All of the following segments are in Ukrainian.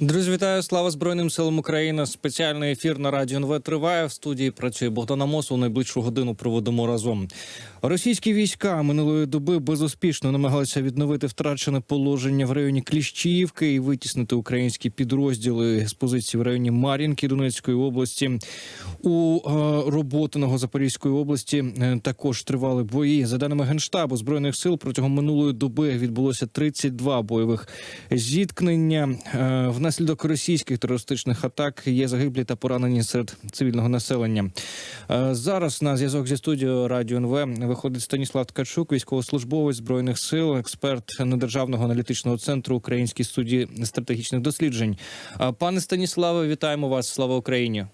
Друзі, вітаю! Слава Збройним силам України. Спеціальний ефір на радіо НВ триває. В студії працює Богдана Мосов. Найближчу годину проводимо разом. Російські війська минулої доби безуспішно намагалися відновити втрачене положення в районі Кліщіївки і витіснити українські підрозділи з позиції в районі Мар'їнки Донецької області. У е, Роботиного Запорізької області е, також тривали бої. За даними генштабу збройних сил протягом минулої доби відбулося 32 бойових зіткнення. Е, Внаслідок російських терористичних атак є загиблі та поранені серед цивільного населення. Е, Зараз на зв'язок зі студією Радіо НВ виходить Станіслав Ткачук, військовослужбовець збройних сил, експерт недержавного аналітичного центру Українській студії стратегічних досліджень. Е, Пане Станіславе, вітаємо вас! Слава Україні!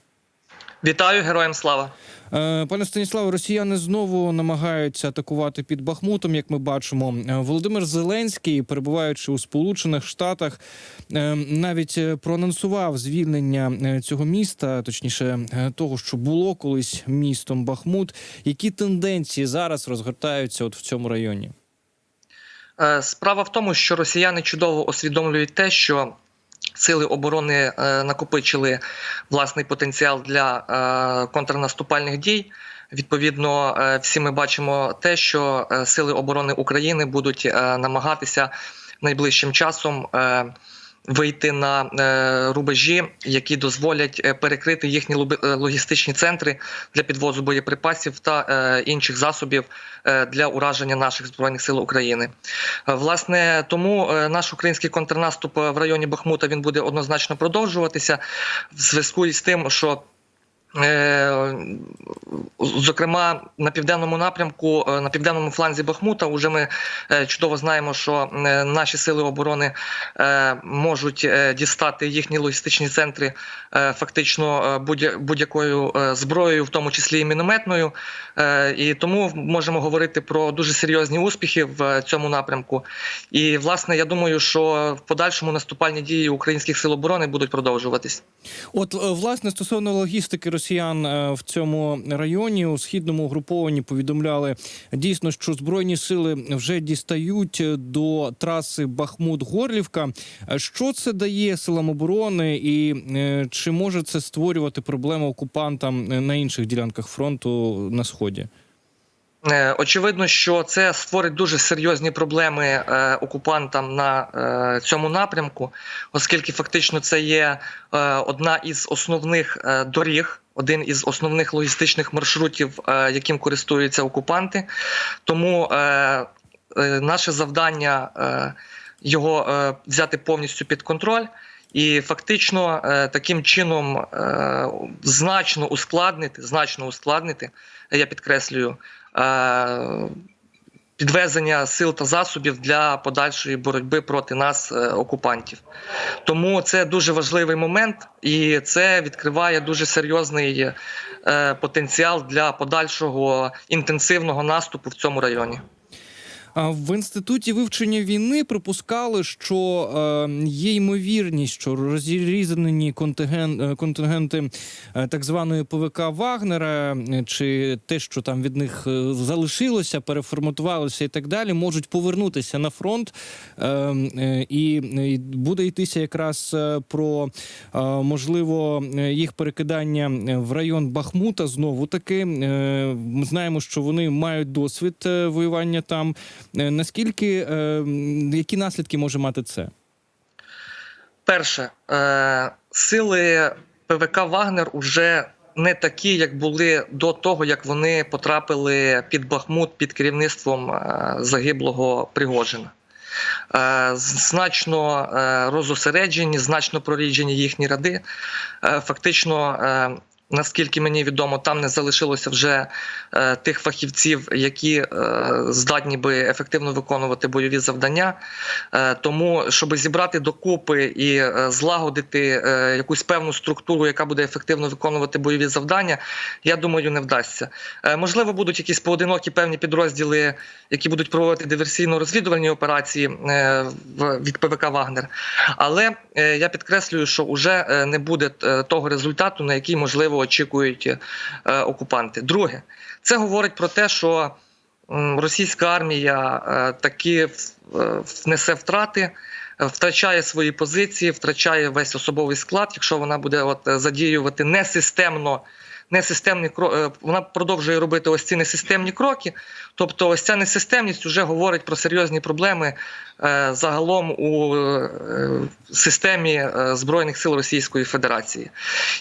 Вітаю героям слава. Е, Пане Станіславе, росіяни знову намагаються атакувати під Бахмутом. Як ми бачимо, Е, Володимир Зеленський, перебуваючи у Сполучених Штатах, е, навіть проанонсував звільнення цього міста, точніше того, що було колись містом Бахмут. Які тенденції зараз розгортаються от в цьому районі? Справа в тому, що росіяни чудово усвідомлюють те, що сили оборони е, накопичили власний потенціал для е, контрнаступальних дій. Відповідно, е, всі ми бачимо те, що сили оборони України будуть намагатися найближчим часом. Вийти на е, рубежі, які дозволять е, перекрити їхні е, логістичні центри для підвозу боєприпасів та інших засобів для ураження наших збройних сил України. Власне, тому наш український контрнаступ в районі Бахмута він буде однозначно продовжуватися в зв'язку із тим, що. Е, Зокрема, на південному напрямку, е, на південному фланзі Бахмута, вже ми е, чудово знаємо, що наші сили оборони можуть дістати їхні логістичні центри фактично будь- будь-якою зброєю, в тому числі і мінометною. І тому можемо говорити про дуже серйозні успіхи в цьому напрямку. І власне, я думаю, що в подальшому наступальні дії українських сил оборони будуть продовжуватись. От власне стосовно логістики росіян е, в цьому районі у східному угрупованні повідомляли дійсно, що збройні сили вже дістають е, до траси Бахмут-Горлівка. Е, Що це дає силам оборони, і чи може це створювати проблеми окупантам на інших ділянках фронту на сході? Очевидно, що це створить дуже серйозні проблеми окупантам на цьому напрямку, оскільки фактично це є одна із основних доріг, один із основних логістичних маршрутів, е, яким користуються окупанти. Тому е, е, наше завдання його взяти повністю під контроль. І фактично таким чином значно ускладнити, значно ускладнити, я підкреслюю, підвезення сил та засобів для подальшої боротьби проти нас, е, окупантів. Тому це дуже важливий момент, і це відкриває дуже серйозний е, потенціал для подальшого інтенсивного наступу в цьому районі. В інституті вивчення війни припускали, що е, є ймовірність, що розрізані контиген, е, контингенти е, так званої ПВК Вагнера, чи те, що там від них залишилося, переформатувалося і так далі, можуть повернутися на фронт, і, буде йтися якраз про можливо їх перекидання в район Бахмута. Знову таки ми знаємо, що вони мають досвід воювання там. Е, Наскільки е, які наслідки може мати це? Перше, е, сили ПВК Вагнер уже не такі, як були до того, як вони потрапили під Бахмут під керівництвом загиблого Пригожина. Значно розосереджені, значно проріджені їхні ряди. Е, фактично, наскільки мені відомо, там не залишилося вже е, тих фахівців, які е, здатні би ефективно виконувати бойові завдання. Е, тому, щоб зібрати докупи і е, злагодити е, якусь певну структуру, яка буде ефективно виконувати бойові завдання, я думаю, не вдасться. Е, можливо, будуть якісь поодинокі певні підрозділи, які будуть проводити диверсійно-розвідувальні операції е, в- від ПВК Вагнер. Але е, я підкреслюю, що вже е, не буде е, того результату, на який можливо очікують е, окупанти. Друге, це говорить про те, що російська армія е, таки е, внесе втрати. втрачає свої позиції, втрачає весь особовий склад, якщо вона буде от задіювати несистемно. Несистемні е, вона продовжує робити ось ці несистемні кроки. Тобто, ось ця несистемність вже говорить про серйозні проблеми е, загалом у е, системі збройних сил Російської Федерації.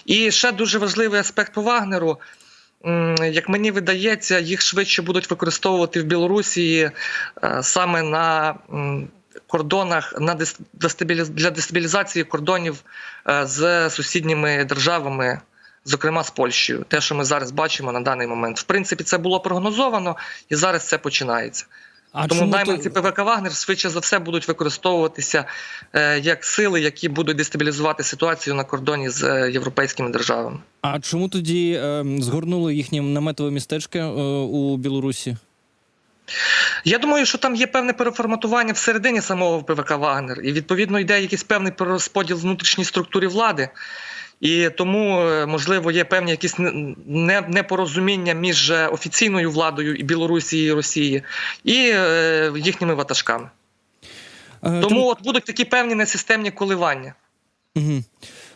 І ще дуже важливий аспект по Вагнеру. Як мені видається, їх швидше будуть використовувати в Білорусі саме на кордонах на для дестабілізації кордонів з сусідніми державами, зокрема з Польщею. Те, що ми зараз бачимо на даний момент. В принципі, це було прогнозовано, і зараз це починається. А Тому найманці то... ПВК Вагнер швидше за все будуть використовуватися е, як сили, які будуть дестабілізувати ситуацію на кордоні з е, європейськими державами. А чому тоді е, згорнули їхні наметове містечко е, у Білорусі? Я думаю, що там є певне переформатування всередині самого ПВК Вагнер, і відповідно йде якийсь певний перерозподіл внутрішній структурі влади. І тому, е, можливо, є певні якісь не- не- непорозуміння між е, офіційною владою і Білорусі і Росії і е, їхніми ватажками. Е, Тому от будуть такі певні несистемні коливання. Угу.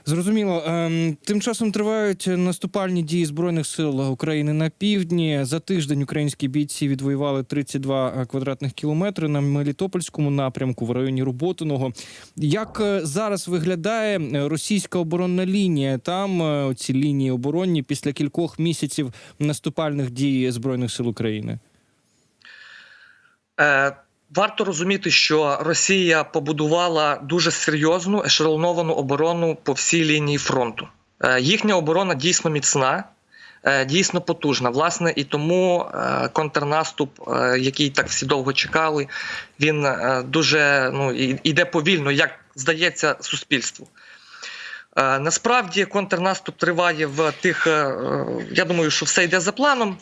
Зрозуміло. Ем, Тим часом тривають наступальні дії збройних сил України на півдні. За тиждень українські бійці відвоювали 32 квадратних кілометри на Мелітопольському напрямку в районі Роботиного. Як е, зараз виглядає е, російська оборонна лінія? Там е, ці лінії оборонні після кількох місяців наступальних дій збройних сил України. Е, Варто розуміти, що Росія побудувала дуже серйозну ешелоновану оборону по всій лінії фронту. Е, Їхня оборона дійсно міцна, е, дійсно потужна. Власне, і тому е, контрнаступ, який так всі довго чекали, він дуже ну, іде повільно, як здається суспільству. Насправді контрнаступ триває в тих. Я думаю, що все йде за планом.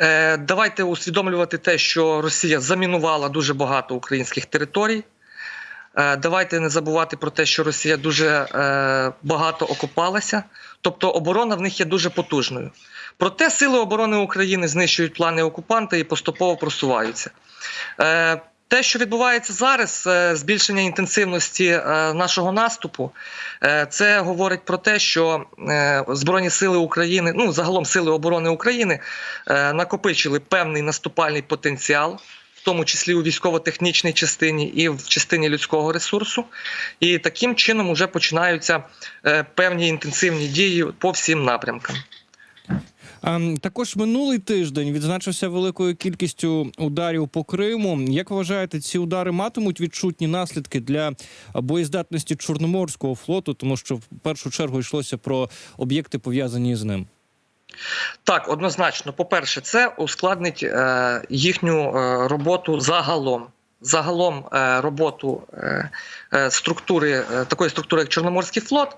Е, Давайте усвідомлювати те, що Росія замінувала дуже багато українських територій. Е, Давайте не забувати про те, що Росія дуже е, багато окупалася, тобто оборона в них є дуже потужною. Проте сили оборони України знищують плани окупанта і поступово просуваються. Те, що відбувається зараз, е, збільшення інтенсивності е, нашого наступу, е, це говорить про те, що Збройні сили України, ну загалом сили оборони України, накопичили певний наступальний потенціал, в тому числі у військово-технічній частині і в частині людського ресурсу. І таким чином вже починаються певні інтенсивні дії по всім напрямкам. Ем, Також минулий тиждень відзначився великою кількістю ударів по Криму. Як вважаєте, ці удари матимуть відчутні наслідки для боєздатності Чорноморського флоту, тому що в першу чергу йшлося про об'єкти пов'язані з ним? Так, однозначно, по-перше, це ускладнить е, їхню е, роботу загалом. Загалом е, роботу е, е, структури такої структури, як Чорноморський флот.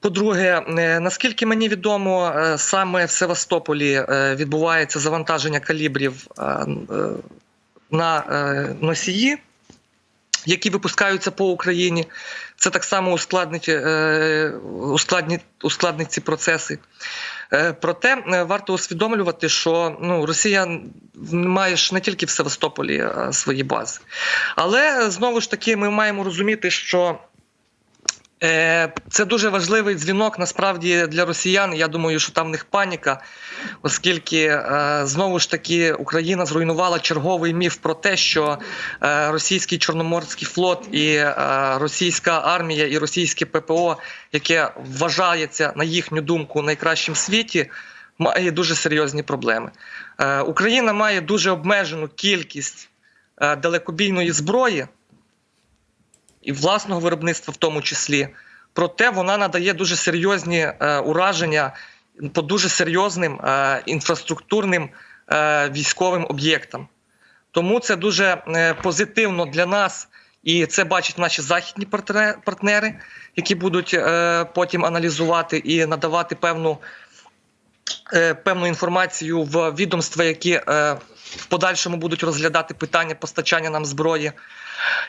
По-друге, е, наскільки мені відомо, е, саме в Севастополі е, відбувається завантаження калібрів на носії, які випускаються по Україні. Це так само ускладнить, ускладнить, ускладнить ці процеси. Проте варто усвідомлювати, що ну, Росія має ж не тільки в Севастополі свої бази. Але знову ж таки ми маємо розуміти, що це дуже важливий дзвінок насправді для росіян. Я думаю, що там в них паніка, оскільки е, знову ж таки Україна зруйнувала черговий міф про те, що е, російський чорноморський флот і е, російська армія і російське ППО, яке вважається на їхню думку найкращим в світі, має дуже серйозні проблеми. Е, Україна має дуже обмежену кількість е, далекобійної зброї і власного виробництва, в тому числі. Проте вона надає дуже серйозні е, ураження по дуже серйозним е, інфраструктурним е, військовим об'єктам. Тому це дуже позитивно для нас, і це бачать наші західні партнери, які будуть потім аналізувати і надавати певну, певну інформацію в відомства, які в подальшому будуть розглядати питання постачання нам зброї.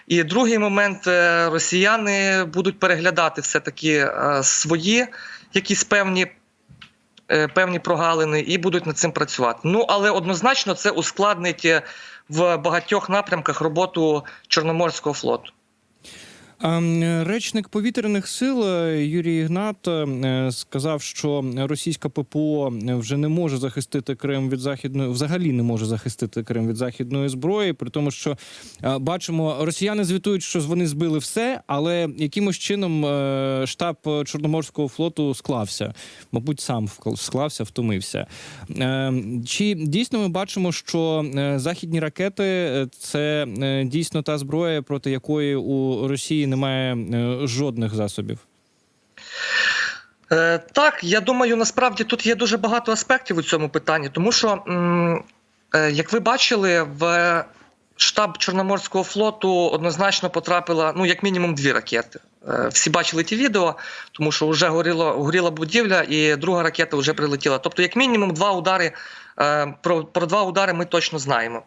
І другий момент е, росіяни будуть переглядати все-таки е, свої якісь певні. е, Певні прогалини і будуть над цим працювати. Ну але однозначно це ускладнить в багатьох напрямках роботу Чорноморського флоту. А, м, Речник повітряних сил е, Юрій Ігнат е, сказав, що російська ППО вже не може захистити Крим від західної, взагалі не може захистити Крим від західної зброї, при тому, що е, бачимо, росіяни звітують, що вони збили все, але якимось чином штаб Чорноморського флоту склався. Мабуть, сам склався, втомився. Е, Чи дійсно ми бачимо, що західні ракети це дійсно та зброя, проти якої у Росії немає е, жодних засобів? Е, Так, я думаю, насправді тут є дуже багато аспектів у цьому питанні, тому що, е, як ви бачили, в штаб Чорноморського флоту однозначно потрапила ну, як мінімум дві ракети. Всі бачили ті відео, тому що вже горіло, горіла будівля, і друга ракета вже прилетіла. Тобто, як мінімум, два удари. Про, про два удари ми точно знаємо.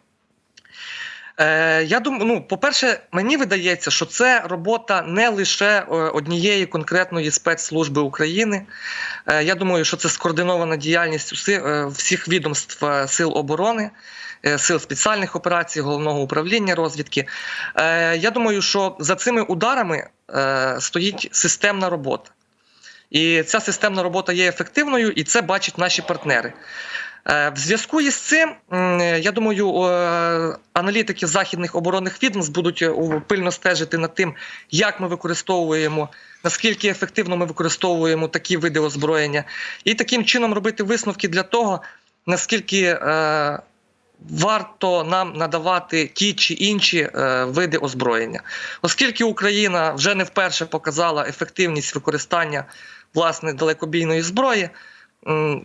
Е, я думаю, ну, по-перше, мені видається, що це робота не лише е, однієї конкретної спецслужби України. Е, я думаю, що це скоординована діяльність е, всіх відомств е, сил оборони, сил спеціальних операцій, головного управління розвідки. Е, я думаю, що за цими ударами е, стоїть системна робота. І ця системна робота є ефективною, і це бачать наші партнери. Е, В зв'язку із цим, я думаю, е, аналітики західних оборонних відомств будуть е, пильно стежити над тим, як ми використовуємо, наскільки ефективно ми використовуємо такі види озброєння, і таким чином робити висновки для того, наскільки е, варто нам надавати ті чи інші е, види озброєння, оскільки Україна вже не вперше показала ефективність використання власне далекобійної зброї,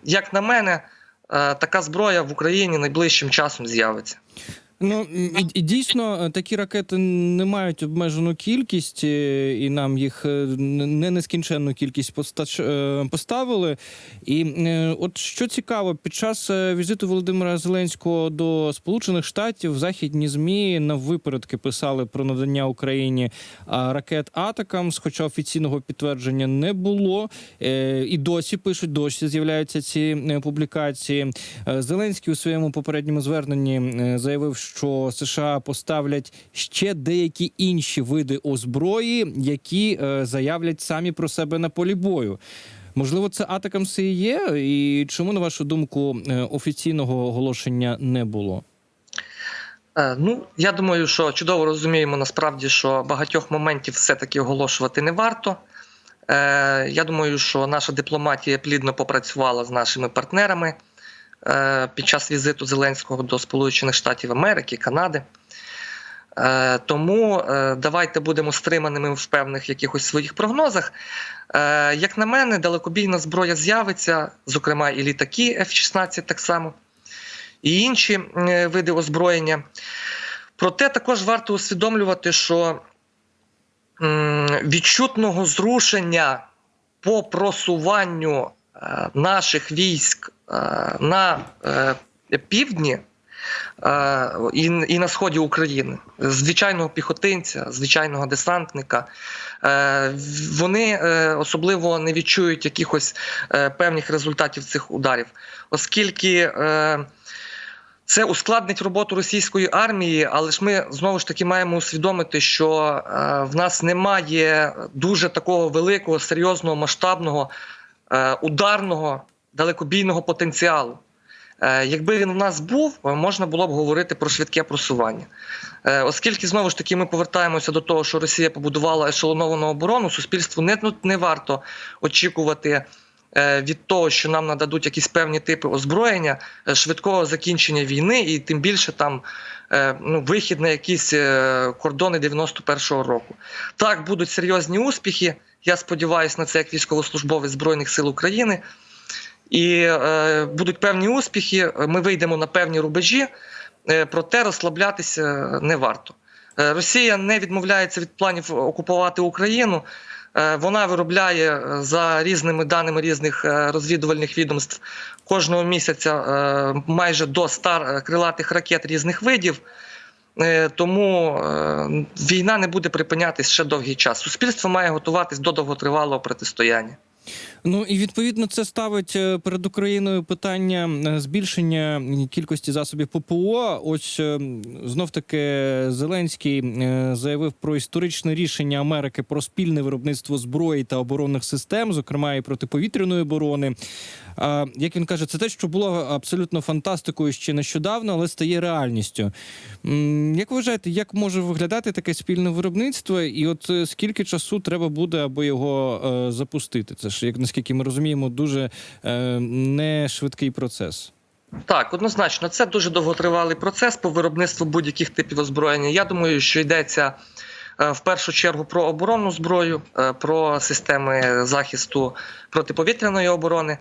як на мене, е, така зброя в Україні найближчим часом з'явиться. Ну і, і дійсно е, такі ракети не мають обмежену кількість, е, і нам їх е, не нескінченну кількість постач, поставили. І от що цікаво, під час візиту Володимира Зеленського до Сполучених Штатів західні змі на випередки писали про надання Україні ракет Атакамс, хоча офіційного підтвердження не було. І досі пишуть, досі з'являються ці публікації. Зеленський у своєму попередньому зверненні заявив, що США поставлять ще деякі інші види озброї, які е, заявлять самі про себе на полі бою. Можливо, це атакамси і є, і чому, на вашу думку, е, офіційного оголошення не було? Е, Ну, я думаю, що чудово розуміємо насправді, що багатьох моментів все-таки оголошувати не варто. Я думаю, що наша дипломатія плідно попрацювала з нашими партнерами під час візиту Зеленського до Сполучених Штатів Америки, Канади. Е, Тому е, давайте будемо стриманими в певних якихось своїх прогнозах. Е, Як на мене, далекобійна зброя з'явиться, зокрема і літаки F-16 так само і інші е, види озброєння. Проте також варто усвідомлювати, що відчутного зрушення по просуванню е, наших військ е, на е, півдні е, і, на сході України, звичайного піхотинця, звичайного десантника, е, вони е, особливо не відчують якихось е, певних результатів цих ударів, оскільки. Е, це ускладнить роботу російської армії, але ж ми знову ж таки маємо усвідомити, що е, в нас немає дуже такого великого, серйозного, масштабного, е, ударного, далекобійного потенціалу. Е, якби він в нас був, е, можна було б говорити про швидке просування. Е, оскільки знову ж таки ми повертаємося до того, що Росія побудувала ешелоновану оборону, суспільству не, ну, не варто очікувати від того, що нам нададуть якісь певні типи озброєння, швидкого закінчення війни, і тим більше там ну, вихід на якісь кордони 91-го року. Так, будуть серйозні успіхи. Я сподіваюся на це як військовослужбовець Збройних сил України. І е, будуть певні успіхи. Ми вийдемо на певні рубежі, е, проте розслаблятися не варто. Е, Росія не відмовляється від планів окупувати Україну. Е, Вона виробляє е, за різними даними різних е, розвідувальних відомств кожного місяця е, майже до 100 крилатих ракет різних видів. Е, Тому е, війна не буде припинятись ще довгий час. Суспільство має готуватись до довготривалого протистояння. Ну і відповідно це ставить е, перед Україною питання е, збільшення кількості засобів ППО. Ось знов таки Зеленський е, заявив про історичне рішення Америки про спільне виробництво зброї та оборонних систем, зокрема і протиповітряної оборони. Як він каже, це те, що було абсолютно фантастикою ще нещодавно, але стає реальністю. Як ви вважаєте, як може виглядати таке спільне виробництво, і от е, скільки часу треба буде, аби його е, запустити? Це ж, як наскільки ми розуміємо, дуже е, не швидкий процес. Так, однозначно, це дуже довготривалий процес по виробництву будь-яких типів озброєння. Я думаю, що йдеться е, в першу чергу про оборонну зброю, е, про системи захисту протиповітряної оборони.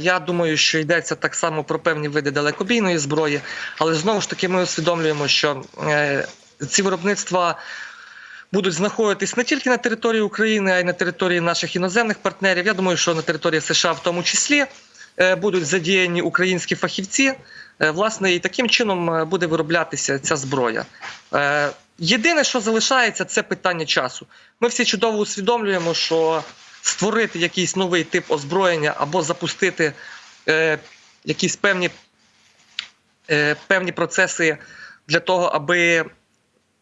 Я думаю, що йдеться так само про певні види далекобійної зброї, але знову ж таки ми усвідомлюємо, що ці виробництва будуть знаходитись не тільки на території України, а й на території наших іноземних партнерів. Я думаю, що на території США в тому числі е, будуть задіяні українські фахівці. Е, Власне, і таким чином е, буде вироблятися ця зброя. Єдине, що залишається, це питання часу. Ми всі чудово усвідомлюємо, що створити якийсь новий тип озброєння або запустити якісь певні, певні процеси для того, аби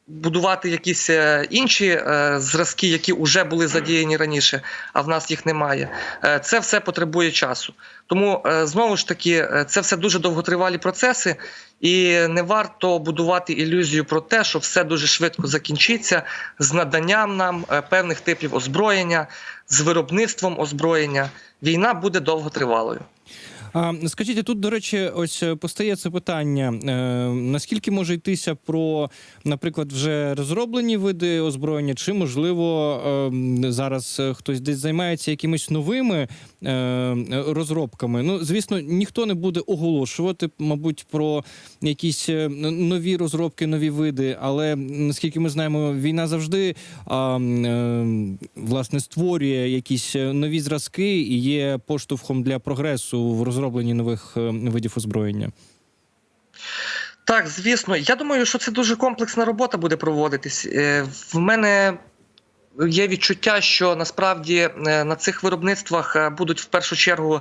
будувати якісь е, інші е, зразки, які вже були задіяні раніше, а в нас їх немає. Е, Це все потребує часу. Тому знову ж таки, це все дуже довготривалі процеси, і не варто будувати ілюзію про те, що все дуже швидко закінчиться з наданням нам певних типів озброєння, з виробництвом озброєння. Війна буде довготривалою. Скажіть, тут, до речі, ось е, постає це питання: е, наскільки може йтися про, наприклад, вже розроблені види озброєння, чи можливо е, зараз хтось десь займається якимись новими розробками? Ну, звісно, ніхто не буде оголошувати, мабуть, про якісь нові розробки, нові види. Але наскільки ми знаємо, війна завжди власне створює якісь нові зразки і є поштовхом для прогресу в розробленні нових е, видів озброєння. Так, звісно, я думаю, що це дуже комплексна робота буде проводитись. Е, В мене є відчуття, що насправді е, на цих виробництвах будуть в першу чергу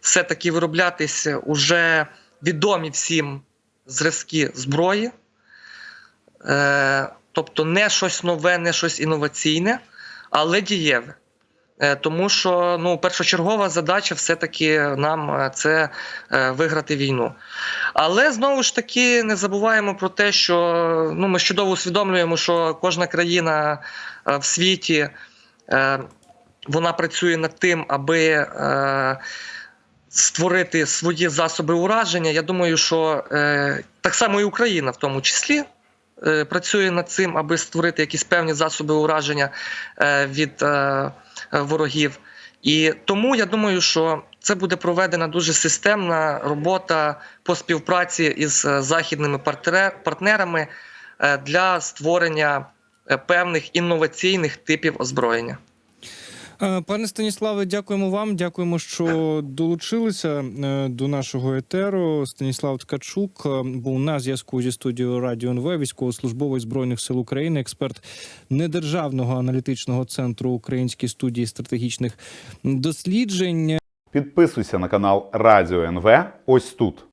все-таки вироблятись уже відомі всім зразки зброї. Тобто не щось нове, не щось інноваційне, але дієве. Е, Тому що ну, першочергова задача все-таки нам е, це е, виграти війну. Але знову ж таки не забуваємо про те, що ну, ми чудово усвідомлюємо, що кожна країна в світі вона працює над тим, аби створити свої засоби ураження. Я думаю, що так само і Україна в тому числі. Працює над цим, аби створити якісь певні засоби ураження від ворогів. І тому я думаю, що це буде проведена дуже системна робота по співпраці із е, західними партнерами е, для створення е, певних інноваційних типів озброєння. Е, Пане Станіславе, дякуємо вам. Дякуємо, що долучилися е, до нашого етеру. Станіслав Ткачук е, був на зв'язку зі студією Радіо НВ, військовослужбовець збройних сил України, експерт недержавного аналітичного центру Української студії стратегічних досліджень. Підписуйся на канал Радіо НВ ось тут.